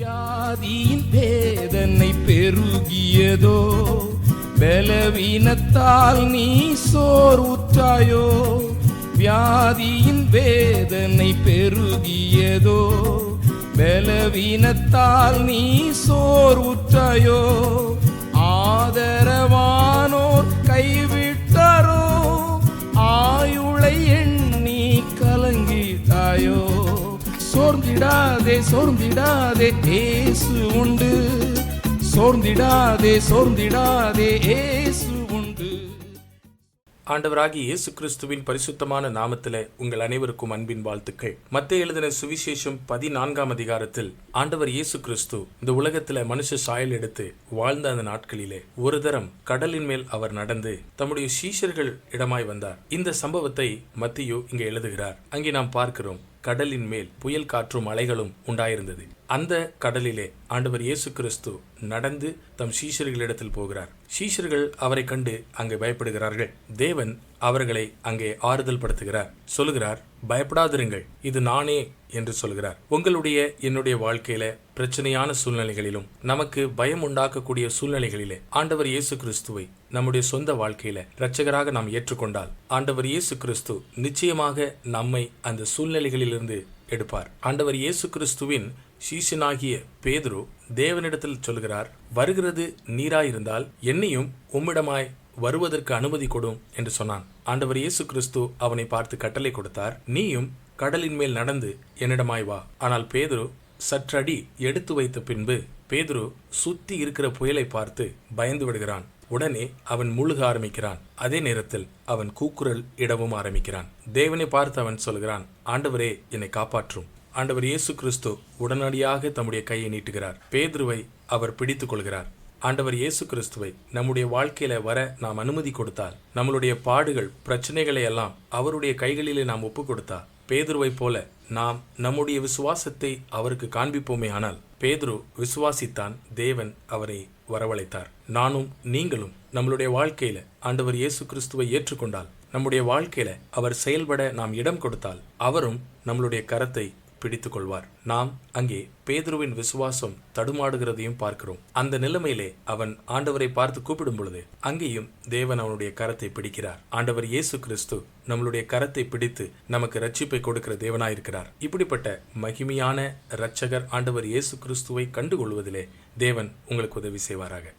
வியாதியின் வேதனை பெருகியதோ? பலவீனத்தால் நீ சோர்வுற்றாயோ? வியாதியின் வேதனை பெருகியதோ? பலவீனத்தால் நீ சோர்வுற்றாயோ? ஆதரவானோ சோர்ந்திடாதே சோர்ந்திடாதே ஏசு உண்டு. சோர்ந்திடாதே சோர்ந்திடாதே ஏசு உண்டு. ஆண்டவராகி இயேசு கிறிஸ்துவின் பரிசுத்தமான நாமத்தில் உங்கள் அனைவருக்கும் அன்பின் வாழ்த்துக்கள். மத்திய எழுதின சுவிசேஷம் பதினான்காம் அதிகாரத்தில் ஆண்டவர் இயேசு கிறிஸ்து இந்த உலகத்தில் மனுஷ சாயல் எடுத்து வாழ்ந்த அந்த நாட்களிலே ஒரு தரம் கடலின் மேல் அவர் நடந்து தம்முடைய சீஷர்கள் இடமாய் வந்தார். இந்த சம்பவத்தை மத்தியோ இங்கே எழுதுகிறார். அங்கே நாம் பார்க்கிறோம். கடலின் மேல் புயல் காற்றும் அலைகளும் உண்டாயிருந்தது. அந்த கடலிலே ஆண்டவர் இயேசு கிறிஸ்து நடந்து தம் சீஷர்களிடத்தில் போகிறார். சீஷர்கள் அவரை கண்டு அங்கே பயப்படுகிறார்கள். தேவன் அவர்களை அங்கே ஆறுதல் படுத்துகிறார் சொல்லுகிறார் பயப்படாதிருங்கள் இது நானே என்று சொல்கிறார். உங்களுடைய என்னுடைய வாழ்க்கையில பிரச்சனையான சூழ்நிலைகளிலும் நமக்கு பயம் உண்டாக்கக்கூடிய சூழ்நிலைகளிலே ஆண்டவர் இயேசு கிறிஸ்துவை நம்முடைய சொந்த வாழ்க்கையில இரட்சகராக நாம் ஏற்றுக்கொண்டால் ஆண்டவர் இயேசு கிறிஸ்து நிச்சயமாக நம்மை அந்த சூழ்நிலைகளிலிருந்து எடுப்பார். ஆண்டவர் இயேசு கிறிஸ்துவின் சீசனாகிய பேதுரு தேவனிடத்தில் சொல்கிறார் வருகிறது நீராயிருந்தால் என்னையும் உம்மிடமாய் வருவதற்கு அனுமதி கொடும் என்று சொன்னான். ஆண்டவர் இயேசு கிறிஸ்து அவனை பார்த்து கட்டளை கொடுத்தார் நீயும் கடலின் மேல் நடந்து என்னிடமாய் வா. ஆனால் பேதுரு சற்றடி எடுத்து வைத்த பின்பு பேதுரு சுத்தி இருக்கிற புயலை பார்த்து பயந்து விடுகிறான். உடனே அவன் முழுக ஆரம்பிக்கிறான். அதே நேரத்தில் அவன் கூக்குரல் இடவும் ஆரம்பிக்கிறான். தேவனை பார்த்து அவன் சொல்கிறான் ஆண்டவரே என்னை காப்பாற்றும். ஆண்டவர் இயேசு கிறிஸ்து உடனடியாக தம்முடைய கையை நீட்டுகிறார். பேதுருவை அவர் பிடித்துக் கொள்கிறார். ஆண்டவர் இயேசு கிறிஸ்துவை நம்முடைய வாழ்க்கையில வர நாம் அனுமதி கொடுத்தால் நம்மளுடைய பாடுகள் பிரச்சனைகளை எல்லாம் அவருடைய கைகளிலே நாம் ஒப்பு கொடுத்தா பேதுருவை போல நாம் நம்முடைய விசுவாசத்தை அவருக்கு காண்பிப்போமே ஆனால் பேதுரு விசுவாசித்தான் தேவன் அவரை வரவழைத்தார். நானும் நீங்களும் நம்மளுடைய வாழ்க்கையில ஆண்டவர் இயேசு கிறிஸ்துவை ஏற்றுக்கொண்டால் நம்முடைய வாழ்க்கையில அவர் செயல்பட நாம் இடம் கொடுத்தால் அவரும் நம்மளுடைய கரத்தை பிடித்து கொள்வார் நாம் அங்கே பேதுருவின் விசுவாசம் தடுமாடுகிறதையும் பார்க்கிறோம். அந்த நிலைமையிலே அவன் ஆண்டவரை பார்த்து கூப்பிடும் பொழுது அங்கேயும் தேவன் அவனுடைய கரத்தை பிடிக்கிறார். ஆண்டவர் இயேசு கிறிஸ்து நம்மளுடைய கரத்தை பிடித்து நமக்கு ரட்சிப்பை கொடுக்கிற தேவனாயிருக்கிறார். இப்படிப்பட்ட மகிமையான இரட்சகர் ஆண்டவர் இயேசு கிறிஸ்துவை கண்டுகொள்வதிலே தேவன் உங்களுக்கு உதவி செய்வாராக.